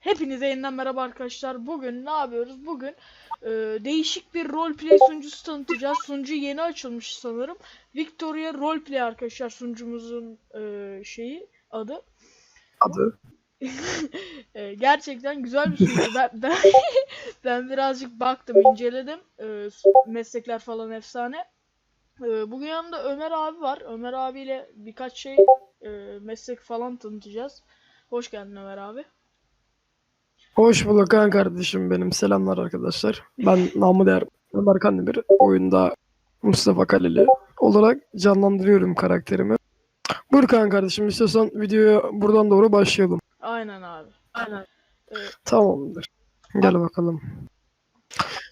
Hepinize yeniden merhaba arkadaşlar. Bugün ne yapıyoruz? Bugün e, değişik bir roleplay sunucusu tanıtacağız. Sunucu yeni açılmış sanırım. Victoria Roleplay arkadaşlar sunucumuzun e, şeyi adı. Adı. E, gerçekten güzel bir sunucu. Ben, ben, ben birazcık baktım, inceledim. E, meslekler falan efsane. E, bugün yanımda Ömer abi var. Ömer abiyle birkaç şey e, meslek falan tanıtacağız. Hoş geldin Ömer abi. Hoş bulduk kan kardeşim benim. Selamlar arkadaşlar. Ben namı değer Ömer Kandemir. Oyunda Mustafa Kaleli olarak canlandırıyorum karakterimi. Buyur kan kardeşim istiyorsan videoya buradan doğru başlayalım. Aynen abi. Aynen. Tamamdır. Gel bakalım.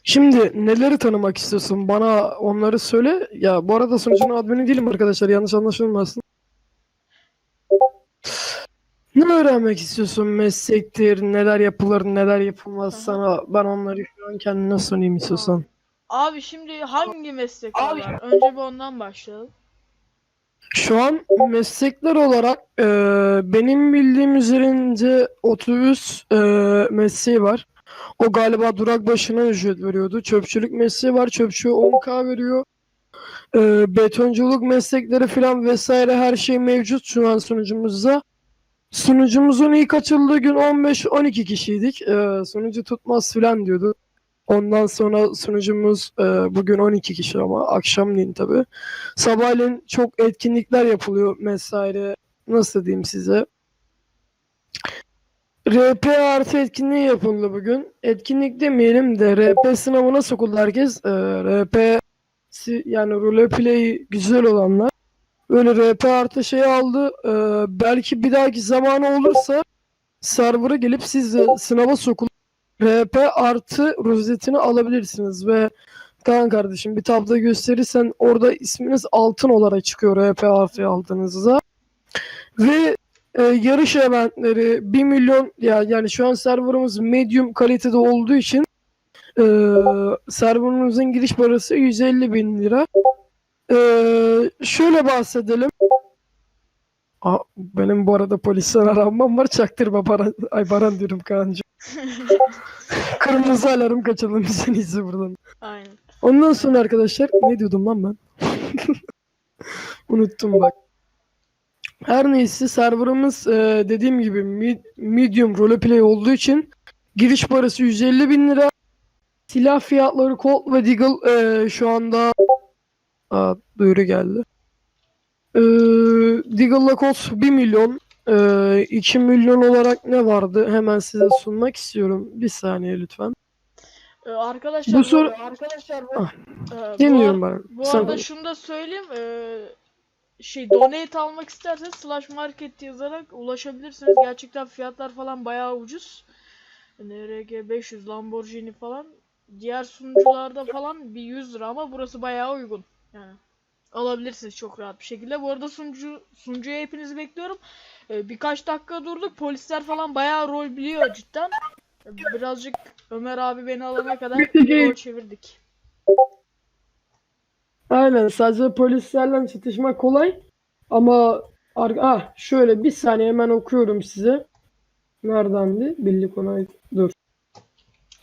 Şimdi neleri tanımak istiyorsun? Bana onları söyle. Ya bu arada sunucunun admini değilim arkadaşlar. Yanlış anlaşılmasın. Ne öğrenmek istiyorsun? Meslektir, neler yapılır, neler yapılmaz Aha. sana. Ben onları şu an kendine sunayım istiyorsan. Abi şimdi hangi meslek Abi- var? Önce bir ondan başlayalım. Şu an meslekler olarak e, benim bildiğim üzerinde otobüs e, mesleği var. O galiba durak başına ücret veriyordu. Çöpçülük mesleği var. Çöpçü 10k veriyor. E, betonculuk meslekleri falan vesaire her şey mevcut şu an sunucumuzda. Sunucumuzun ilk açıldığı gün 15-12 kişiydik. E, sunucu tutmaz filan diyordu. Ondan sonra sunucumuz e, bugün 12 kişi ama akşamleyin tabii. Sabahleyin çok etkinlikler yapılıyor vesaire. Nasıl diyeyim size? RP artı etkinliği yapıldı bugün. Etkinlik demeyelim de RP sınavına sokuldu herkes. Ee, RP yani roleplay güzel olanlar. Böyle RP artı şey aldı. Ee, belki bir dahaki zamanı olursa server'a gelip siz de sınava sokulup RP artı rozetini alabilirsiniz ve Kaan kardeşim bir tablo gösterirsen orada isminiz altın olarak çıkıyor RP harfi aldığınızda. Ve e, yarış eventleri 1 milyon ya yani şu an serverımız medium kalitede olduğu için e, serverımızın giriş parası 150 bin lira. E, şöyle bahsedelim. Aa, benim bu arada polisten aranmam var. Çaktırma Baran. Ay Baran diyorum Kaan'cığım. Kırmızı alarm kaçalım biz en iyisi buradan. Aynen. Ondan sonra arkadaşlar ne diyordum lan ben? Unuttum bak. Her neyse serverımız e, dediğim gibi mid- medium roleplay olduğu için giriş parası 150 bin lira. Silah fiyatları Colt ve Deagle e, şu anda Aa, duyuru geldi. E, Deagle'la Colt 1 milyon. E, 2 milyon olarak ne vardı? Hemen size sunmak istiyorum. Bir saniye lütfen. Ee, arkadaşlar Bu soru arkadaşlar Ah, bu, dinliyorum ben. Bu Sen arada şunu da söyleyeyim. ee, şey donate almak isterseniz slash market yazarak ulaşabilirsiniz. Gerçekten fiyatlar falan bayağı ucuz. NRG 500 Lamborghini falan. Diğer sunucularda falan bir 100 lira ama burası bayağı uygun. Yani alabilirsiniz çok rahat bir şekilde. Bu arada sunucu sunucuya hepinizi bekliyorum. Ee, birkaç dakika durduk. Polisler falan bayağı rol biliyor cidden. Ee, Birazcık Ömer abi beni alana kadar rol çevirdik. Aynen sadece polislerle çatışmak kolay ama ah şöyle bir saniye hemen okuyorum size. Neredendi? Birlik onay dur.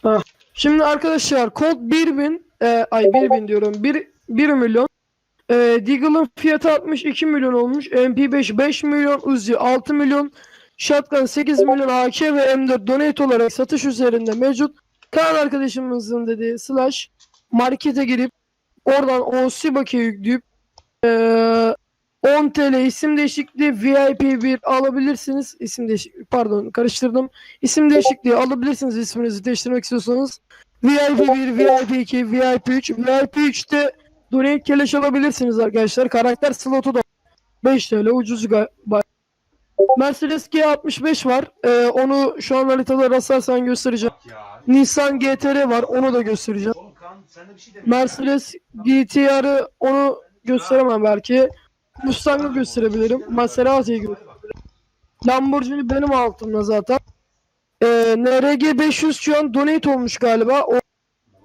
Ah. Şimdi arkadaşlar kod 1000 e, ay 1000 diyorum 1 1 milyon. E, Deagle'ın fiyatı 62 milyon olmuş. MP5 5 milyon, Uzi 6 milyon, Shotgun 8 milyon, AK ve M4 donate olarak satış üzerinde mevcut. Kaan arkadaşımızın dediği slash markete girip Oradan OC yükleyip eee 10 TL isim değişikliği VIP 1 alabilirsiniz. İsim değişikliği pardon karıştırdım. İsim değişikliği alabilirsiniz isminizi değiştirmek istiyorsanız. VIP 1, VIP 2, VIP 3. VIP 3'te donate keleş alabilirsiniz arkadaşlar. Karakter slotu da 5 TL ucuz. Mercedes G65 var. Eee, onu şu an haritada rastlarsan göstereceğim. Nissan GTR var. Onu da göstereceğim. Şey de Mercedes GTR'ı onu gösteremem belki. Mustang'ı gösterebilirim. Maserati'yi gösterebilirim. Lamborghini benim altımda zaten. Ee, NRG 500 şu an donate olmuş galiba. O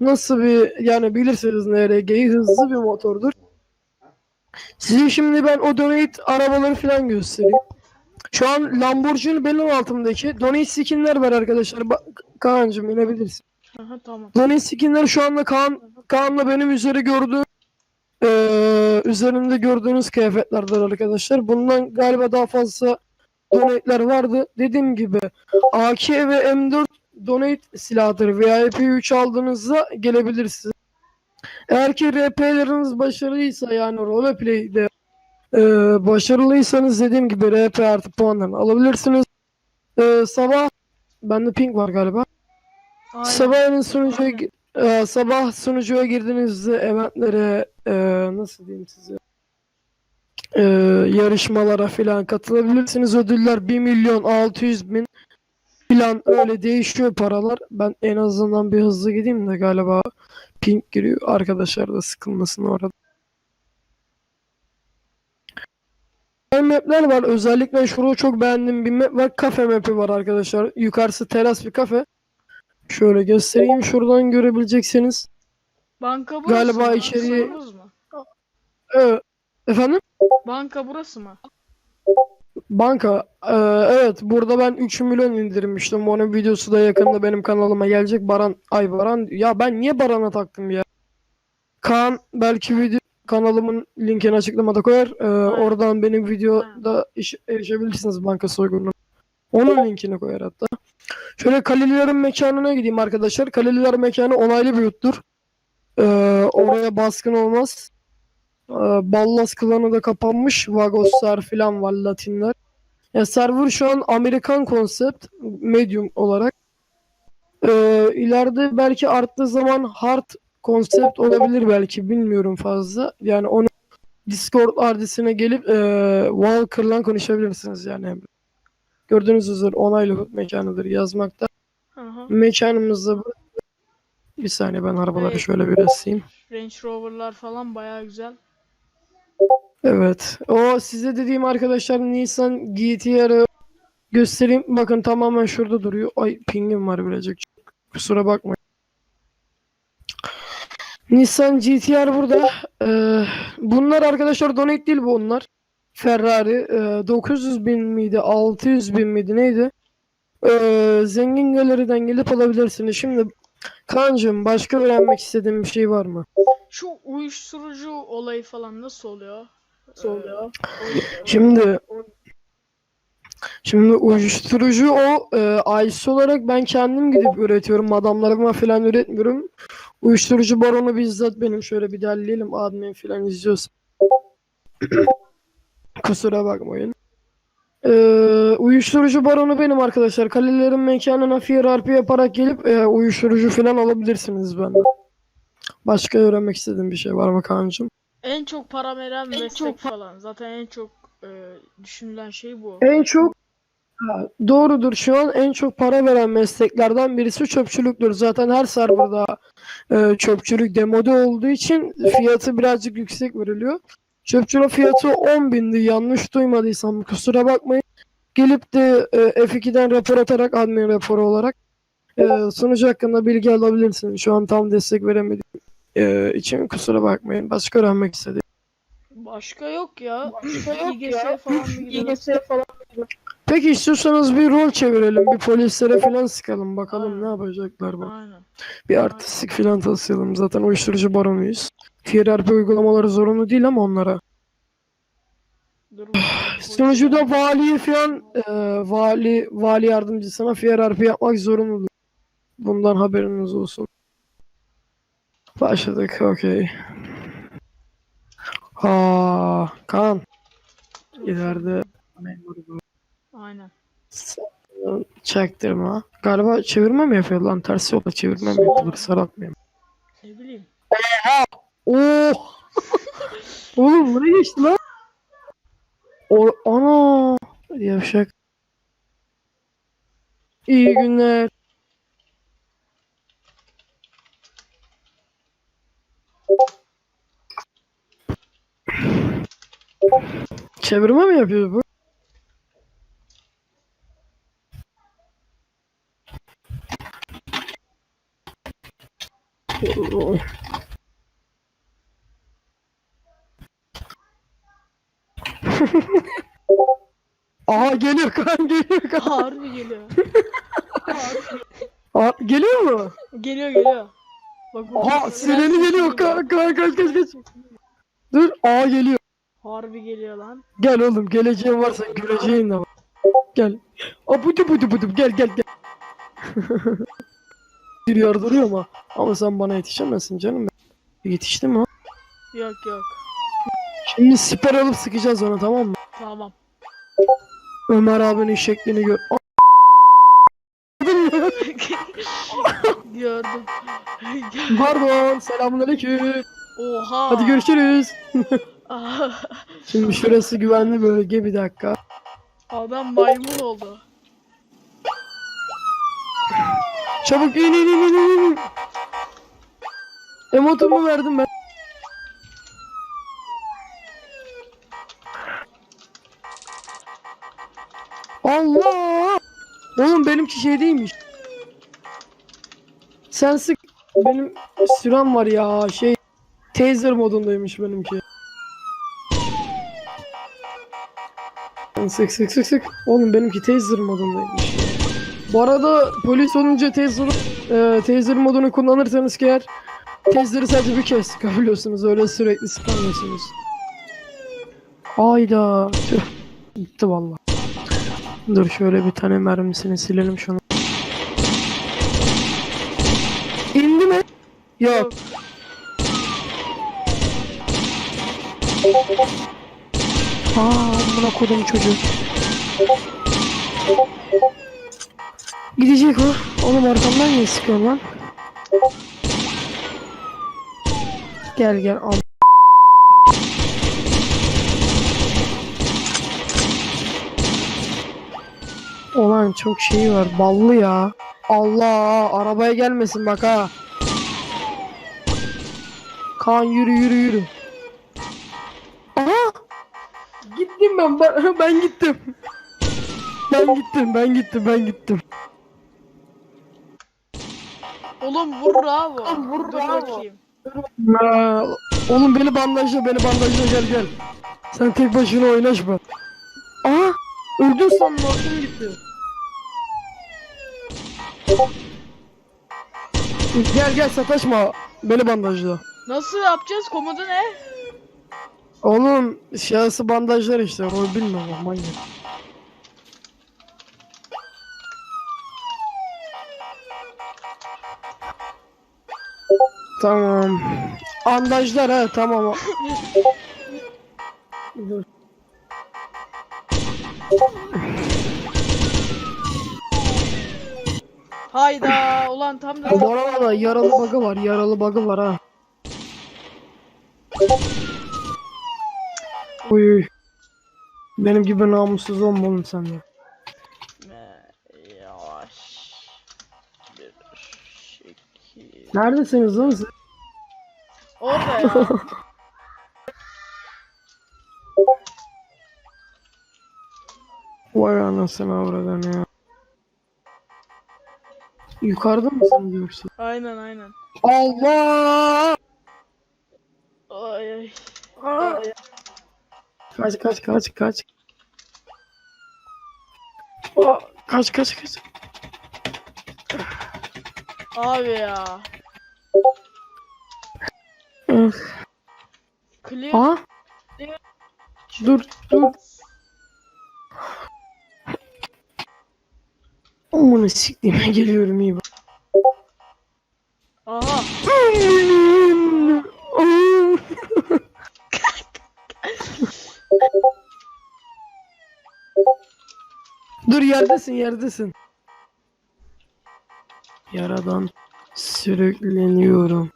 nasıl bir yani bilirsiniz NRG'yi hızlı bir motordur. Size şimdi ben o donate arabaları falan göstereyim. Şu an Lamborghini benim altımdaki. Donate skinler var arkadaşlar. Bak, Kaan'cım inebilirsin. Aha, tamam. Donate skinler şu anda Kaan, Kaan'la benim üzeri gördüğüm eee üzerinde gördüğünüz kıyafetlerdir arkadaşlar. Bundan galiba daha fazla donate'ler vardı. Dediğim gibi AK ve M4 donate silahıdır. VIP 3 aldığınızda gelebilirsiniz. Eğer ki RP'leriniz başarılıysa yani roleplay'de eee başarılıysanız dediğim gibi RP artı puanlarını alabilirsiniz. Eee sabah bende ping var galiba. Aynen. Sabahın sunucuya e, sabah sunucuya girdiğinizde eventlere e, nasıl diyeyim size e, yarışmalara filan katılabilirsiniz. Ödüller 1 milyon 600 bin filan öyle değişiyor paralar. Ben en azından bir hızlı gideyim de galiba ping giriyor. Arkadaşlar da sıkılmasın orada. Map'ler var. Özellikle şurada çok beğendiğim bir map var. Kafe map'i var arkadaşlar. Yukarısı teras bir kafe. Şöyle göstereyim şuradan görebileceksiniz. Banka burası Galiba mı? içeriye- Sınırımız mı? Ee, efendim? Banka burası mı? Banka. Ee, evet burada ben 3 milyon indirmiştim. Onun videosu da yakında benim kanalıma gelecek. Baran ay Baran ya ben niye Baran'a taktım ya? Kaan belki video kanalımın linkini açıklamada koyar. Ee, oradan benim videoda iş, erişebilirsiniz banka soygununa. Onun linkini koyar hatta. Şöyle Kalelilerin mekanına gideyim arkadaşlar. Kaleliler mekanı onaylı bir yurttur. Ee, oraya baskın olmaz. Ee, Ballas klanı da kapanmış. Vagoslar falan var Latinler. Ya server şu an Amerikan konsept medium olarak. Ee, ileride belki arttığı zaman hard konsept olabilir belki bilmiyorum fazla. Yani onu Discord adresine gelip e, Walker'la konuşabilirsiniz yani. Gördüğünüz üzere onaylı mekanıdır yazmakta. Aha. Mekanımızda. Bir saniye ben arabaları Evet. şöyle bir reseyim. Range Rover'lar falan bayağı güzel. Evet. O size dediğim arkadaşlar Nissan GT-R'ı göstereyim. Bakın tamamen şurada duruyor. Ay pingim var birazcık. Kusura bakmayın. Nissan GT-R burada. Ee, bunlar arkadaşlar donate değil bu onlar. Ferrari. Ee, 900 bin miydi? 600 bin miydi? Neydi? Ee, zengin galeriden gelip alabilirsiniz. Şimdi Kaan'cığım başka öğrenmek istediğin bir şey var mı? Şu uyuşturucu olayı falan nasıl oluyor? Şimdi Şimdi uyuşturucu o e, IC olarak ben kendim gidip üretiyorum. Adamlarıma falan üretmiyorum. Uyuşturucu baronu bizzat benim. Şöyle bir derleyelim. Admin falan izliyorsa. Kusura bakmayın. E, uyuşturucu baronu benim arkadaşlar. Kalelerin mekanına FRP yaparak gelip e, uyuşturucu falan alabilirsiniz benden. Başka öğrenmek istediğin bir şey var mı Kaan'cığım? En çok para veren meslek falan. Zaten en çok e, düşünülen şey bu. En çok Ha, doğrudur. Şu an en çok para veren mesleklerden birisi çöpçülüktür. Zaten her serverda e, çöpçülük demode olduğu için fiyatı birazcık yüksek veriliyor. Çöpçülük fiyatı 10 bindi. Yanlış duymadıysam kusura bakmayın. Gelip de e, F2'den rapor atarak admin raporu olarak e, sunucu hakkında bilgi alabilirsiniz. Şu an tam destek veremediğim e, için kusura bakmayın. Başka öğrenmek istedim. Başka yok ya. Başka yok İGS ya. falan. İGS falan. Peki istiyorsanız bir rol çevirelim. Bir polislere falan sıkalım. Bakalım Aynen. ne yapacaklar bak. Aynen. Bir artistik falan taslayalım. Zaten uyuşturucu baronuyuz. FRP uygulamaları zorunlu değil ama onlara. Sunucuda valiye falan e, vali vali yardımcısına FRP yapmak zorunludur. Bundan haberiniz olsun. Başladık. Okey. Ha, Kaan. İleride memur bu. Aynen. Çaktırma. Galiba çevirme mi yapıyor lan? Ters yola çevirme mi yapılır? Saratmayayım. Ne bileyim. Oh! Oğlum bu ne geçti lan? O ana! Yavşak. İyi günler. Çevirme mi yapıyor bu? Aha geliyor kan geliyor kan. Harbi geliyor. Harbi. Aa, geliyor mu? Geliyor geliyor. Bak bu Aha sireni geliyor kan kan kaç kaç kaç. Dur aa geliyor. Harbi geliyor lan. Gel oğlum geleceğin varsa göreceğin de var. Gel. Aa budu budu gel gel gel. Bir yardırıyor ama. Ama sen bana yetişemezsin canım. Yetişti mi? Yok yok. Şimdi siper alıp sıkacağız ona tamam mı? Tamam. Ömer abinin şeklini gör. Gördüm. Pardon selamünaleyküm. Oha. Hadi görüşürüz. Şimdi şurası güvenli bölge bir dakika. Adam maymun oldu. Çabuk in in in in in. Emotumu verdim ben. Allah! Oğlum benimki şey değilmiş. Sen sık. Benim sürem var ya şey. Taser modundaymış benimki. Sen Sık sık sık sık. Oğlum benimki taser modundaymış. Bu arada polis olunca taser, e, taser modunu kullanırsanız ki eğer taser'ı sadece bir kez sıkabiliyorsunuz. Öyle sürekli sıkamıyorsunuz. Ayda. Tüh. Gitti valla. Dur şöyle bir tane mermisini silelim şunu. İndi mi? Yok. Aa buna kodum çocuğu. Gidecek o. Oğlum arkamdan niye sıkıyorsun lan? Gel gel al. Olan çok şey var. Ballı ya. Allah arabaya gelmesin bak ha. Kaan yürü yürü yürü. Gittim ben. Ben, gittim. Ben gittim. Ben gittim. Ben gittim. Oğlum vur abi. Oğlum vur Dur abi. bakayım. Aa, oğlum beni bandajla beni bandajla gel gel. Sen tek başına oynaşma. Aa öldün sandım aklım gitti. Gel gel sataşma beni bandajla. Nasıl yapacağız? Komodu ne? Oğlum şahsı bandajlar işte rol bilmiyorum manyak. Tamam. Bandajlar ha tamam. Dur. Hayda. Ulan tam da Bu arada yaralı bug'ı var yaralı bug'ı var ha. Uy. Benim gibi namussuz olma oğlum sen de. Ee, Yavaş. Bir şekil. Neredesiniz lan siz? Orada ya. Vay anasını avradan ya. Yukarıda mısın yoksa? aynen aynen. Allah! Ay ay. Aa! Kaç kaç kaç kaç. Aa, kaç kaç kaç. Abi ya. Öf. Clear. Aa! Dur dur. Amına siktiğime geliyorum iyi bak. Aha. Dur yerdesin yerdesin. Yaradan sürükleniyorum.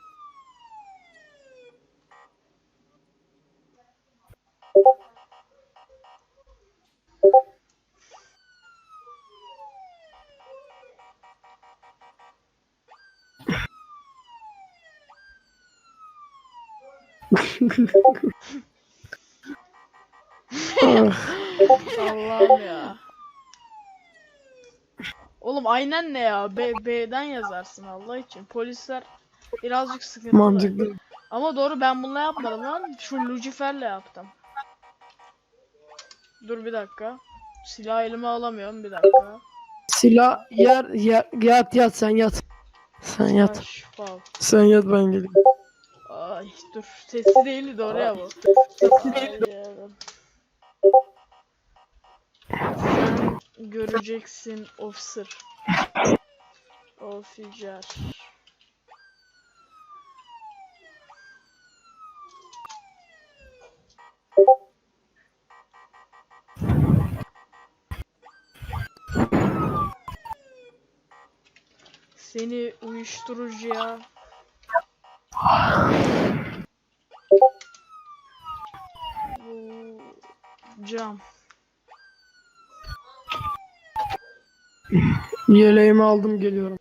Ah. Allah'ım ya. Oğlum aynen ne ya? B, B'den yazarsın Allah için. Polisler birazcık sıkıntılı. Mantıklı. Ama doğru ben bununla yapmadım lan. Şu Lucifer'le yaptım. Dur bir dakika. Silah elime alamıyorum bir dakika. Silah yer, yer yat yat sen yat. Sen yat. Sen yat ben geleyim. Ay dur sesli değildi doğru ya bu. Sesli değildi. Göreceksin officer. Officer. Seni uyuşturucuya Cam. Yeleğimi aldım geliyorum.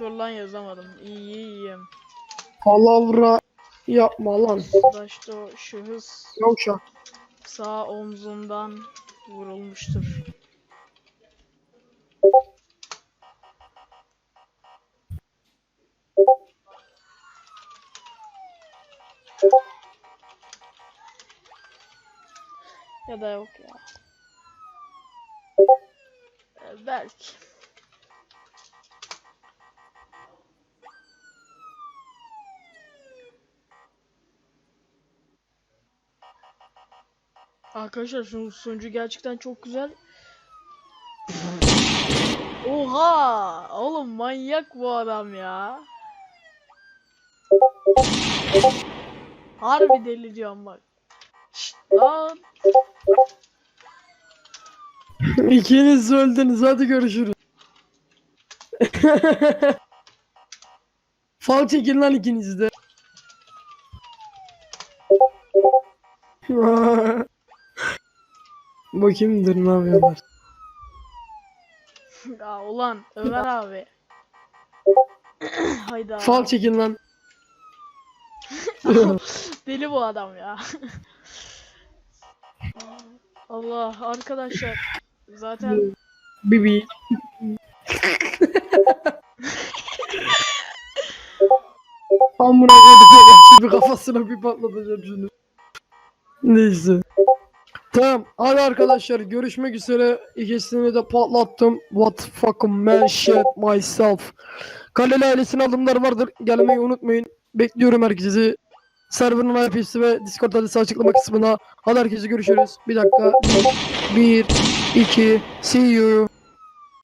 Dur lan yazamadım. İyi iyiyim. Palavra yapma lan. Başta o şahıs Yavşak. Sağ omzundan vurulmuştur. Ya da yok ya. Ee, Belki. Arkadaşlar şu sunucu gerçekten çok güzel. Oha! Oğlum manyak bu adam ya. Harbi deli diyorum bak. Şşt lan. İkiniz öldünüz hadi görüşürüz. Fal çekin lan ikiniz de. Bakayımdır ne yapıyorlar. Ya ulan Ömer abi. Hayda. Fal çekin lan. Deli bu adam ya. Allah arkadaşlar. Zaten Bibi. Amına koydum şimdi kafasına bir patlatacağım şunu. Neyse. Tamam hadi arkadaşlar görüşmek üzere. İkisini de patlattım. What fucking man shit myself. Kaleli ailesinin adımları vardır. Gelmeyi unutmayın. Bekliyorum herkesi. Server'ın IP'si ve Discord adresi açıklama kısmına. Hadi herkese görüşürüz. Bir dakika. Bir iki, see you.